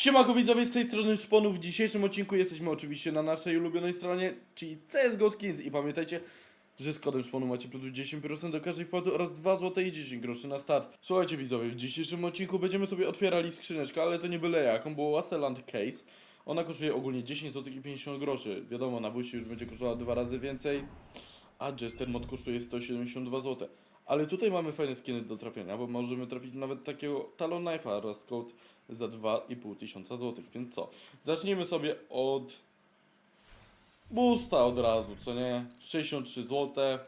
Siemanko widzowie, z tej strony Szponów. W dzisiejszym odcinku jesteśmy oczywiście na naszej ulubionej stronie, czyli CSGO Skins. I pamiętajcie, że z kodem Szponu macie plus 10% do każdej wpłaty oraz 2 zł i 10 groszy na start. Słuchajcie widzowie, w dzisiejszym odcinku będziemy sobie otwierali skrzyneczkę, ale to nie byle jaką, bo Wasteland Case. Ona kosztuje ogólnie 10 zł i 50 groszy. Wiadomo, na buście już będzie kosztowała dwa razy więcej, a Jester Mod kosztuje 172 zł. Ale tutaj mamy fajne skiny do trafienia, bo możemy trafić nawet takiego Talon Knife'a Rust Code za 2,5 tysiąca złotych. Więc co? Zacznijmy sobie od Boosta od razu, co nie? 63 złote.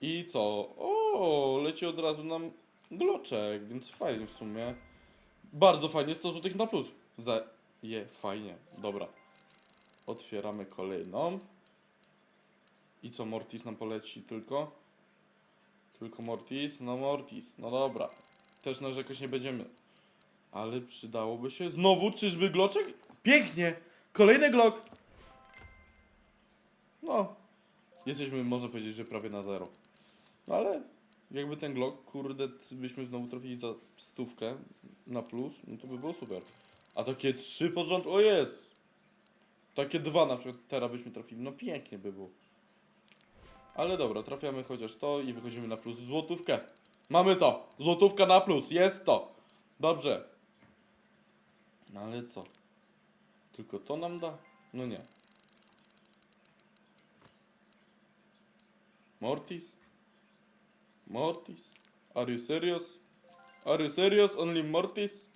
I co? O, leci od razu nam gloczek, więc fajnie w sumie. Bardzo fajnie, 100 złotych na plus. Za je, fajnie. Dobra. Otwieramy kolejną. I co, Mortis nam poleci tylko? Tylko Mortis? No Mortis, no dobra. Też narzekać nie będziemy. Ale przydałoby się. Znowu, czyżby gloczek? Pięknie! Kolejny glok! No. Jesteśmy, można powiedzieć, że prawie na zero. No ale jakby ten glok, kurde, byśmy znowu trafili za stówkę na plus, no to by było super. A takie trzy pod rząd, o jest! Takie dwa na przykład teraz byśmy trafili, no pięknie by było. Ale dobra, trafiamy chociaż to i wychodzimy na plus złotówkę. Mamy to! Złotówka na plus, jest to! Dobrze. No ale co? Tylko to nam da? No nie. Mortis? Mortis? Are you serious? Are you serious? Only Mortis?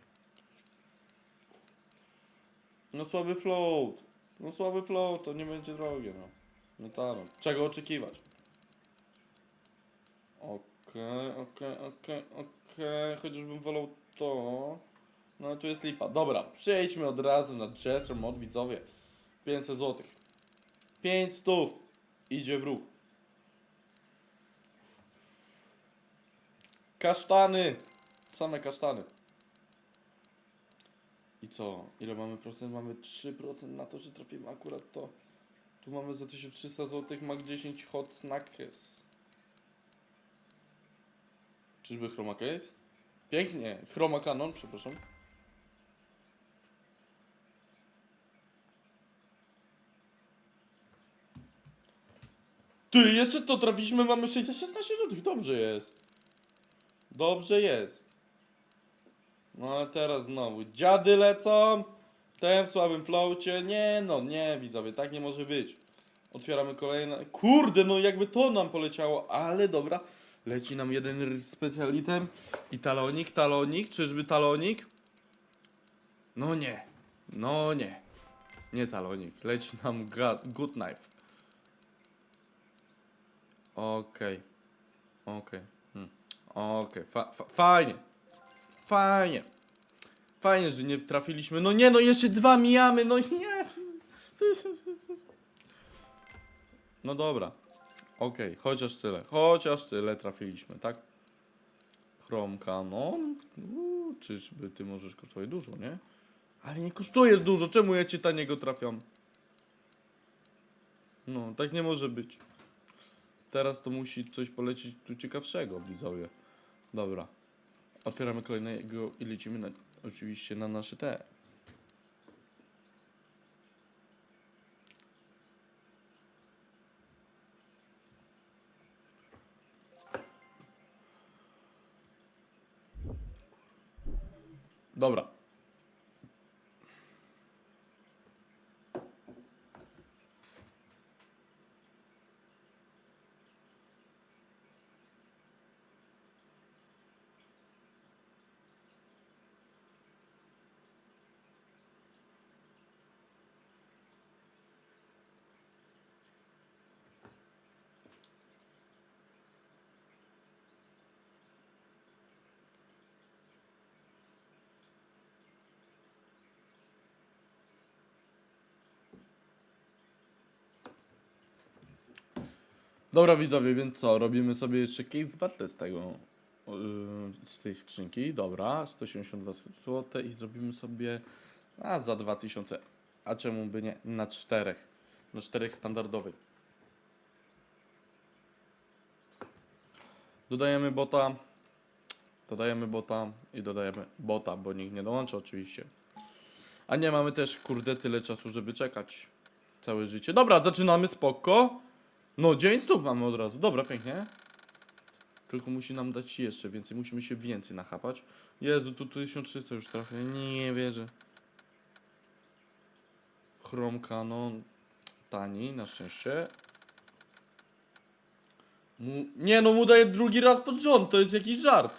No słaby float. No słaby float, to nie będzie drogie, no. No tak, no. Czego oczekiwać? Okej, okej, okej, okej. Chociażbym wolał to. No ale tu jest lipa. Dobra, przejdźmy od razu na Jester Mod, widzowie. 500 zł. 5 stów. Idzie w ruch. Kasztany! Same kasztany. I co? Ile mamy procent? Mamy 3% na to, że trafimy akurat to. Tu mamy za 1300 zł, Mac 10 Hot Snackers. Czyżby Chroma Case? Pięknie. Chroma Canon, przepraszam. Ty, jeszcze to trafiliśmy, mamy 616 zł. Dobrze jest. Dobrze jest. No ale teraz znowu. Dziady lecą. Ten w słabym flowcie. Nie no, nie widzowie, tak nie może być. Otwieramy kolejne. Kurde, no jakby to nam poleciało, ale dobra. Leci nam jeden specjalitem. I talonik, talonik. Czyżby talonik? No nie. No nie. Nie talonik. Leci nam good knife. Okej. Okej. Hmm. Okej. Fa- fa- fajnie. Fajnie. Fajnie, że nie trafiliśmy. No nie, no jeszcze dwa mijamy, no nie. No dobra. Okej, chociaż tyle. Chociaż tyle trafiliśmy, tak? Chrome Canon. Uuu, czyżby ty możesz kosztować dużo, nie? Ale nie kosztujesz dużo, czemu ja cię taniego trafiam? No, tak nie może być. Teraz to musi coś polecieć tu ciekawszego, widzowie. Dobra. Otwieramy kolejnego i lecimy na, oczywiście na nasze te. Dobra. Dobra widzowie, więc co? Robimy sobie jeszcze case battle z tego, yy, z tej skrzynki. Dobra, 182 zł i zrobimy sobie a za 2000. A czemu by nie? Na czterech. Na czterech standardowej. Dodajemy bota. Dodajemy bota i dodajemy bota, bo nikt nie dołączy oczywiście. A nie mamy też, kurde, tyle czasu, żeby czekać. Całe życie. Dobra, zaczynamy spoko. No, 9 stóp mamy od razu. Dobra, pięknie. Tylko musi nam dać jeszcze więcej. Musimy się więcej nachapać. Jezu, tu 1300 już trafię. Nie wierzę. Chrome Canon. Tani, na szczęście. Mu... Nie no, mu daje drugi raz pod rząd. To jest jakiś żart.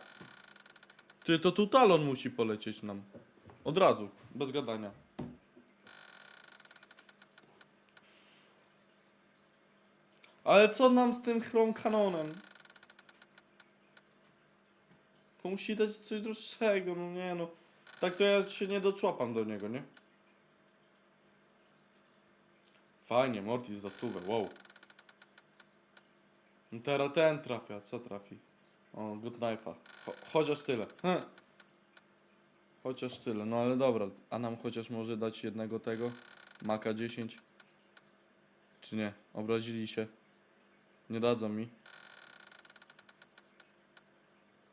Ty, to tu talon musi polecieć nam. Od razu, bez gadania. Ale co nam z tym Chrome Canonem? To musi dać coś droższego, no nie no. Tak to ja się nie doczłapam do niego, nie? Fajnie, Mortis za stówę, wow. No teraz ten trafia, co trafi? O, good knife'a. Cho chociaż tyle. Hm. Chociaż tyle, no ale dobra. A nam chociaż może dać jednego tego? Maka 10? Czy nie? Obrazili się. Nie dadzą mi.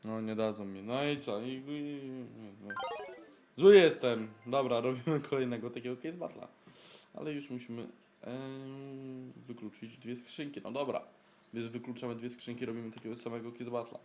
No nie dadzą mi. No i co? I, i, no. Zły jestem. Dobra, robimy kolejnego takiego case battle'a. Ale już musimy wykluczyć dwie skrzynki. No dobra. Więc wykluczamy dwie skrzynki, robimy takiego samego case battle'a.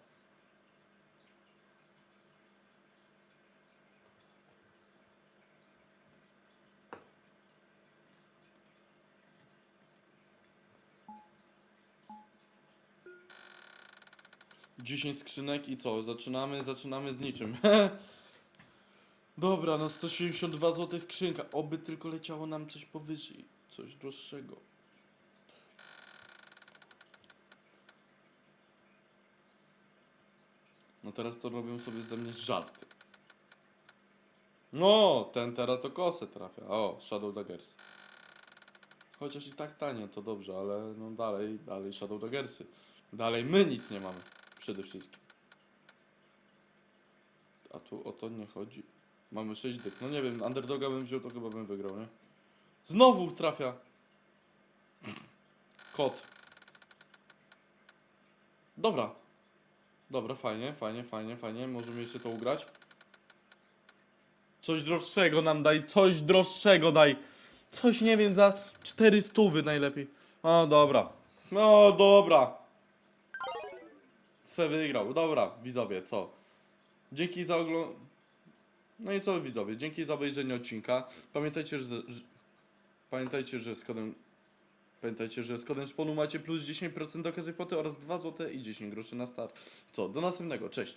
Dziesięć skrzynek i co? Zaczynamy, zaczynamy z niczym. Dobra, no 172 zł skrzynka. Oby tylko leciało nam coś powyżej. Coś droższego. No teraz to robią sobie ze mnie żarty. No, ten teraz to trafia. O, Shadow Daggers. Chociaż i tak tanio, to dobrze, ale no dalej, dalej Shadow Daggersy. Dalej my nic nie mamy. Przede wszystkim. A tu o to nie chodzi. Mamy 6 dych. No nie wiem, underdoga bym wziął, to chyba bym wygrał, nie? Znowu trafia. Kot. Dobra. Dobra, fajnie, fajnie, fajnie, fajnie. Możemy jeszcze to ugrać. Coś droższego nam daj, coś droższego daj. Coś, nie wiem, za 400 najlepiej. O, dobra. No, dobra. Se wygrał. Dobra, widzowie, co? Dzięki za oglądanie. No i co widzowie, dzięki za obejrzenie odcinka. Pamiętajcie, że, pamiętajcie, że z kodem Pamiętajcie, że z kodem szponu macie plus 10% do płaty oraz 2 zł i 10 groszy na start. Co, do następnego, cześć.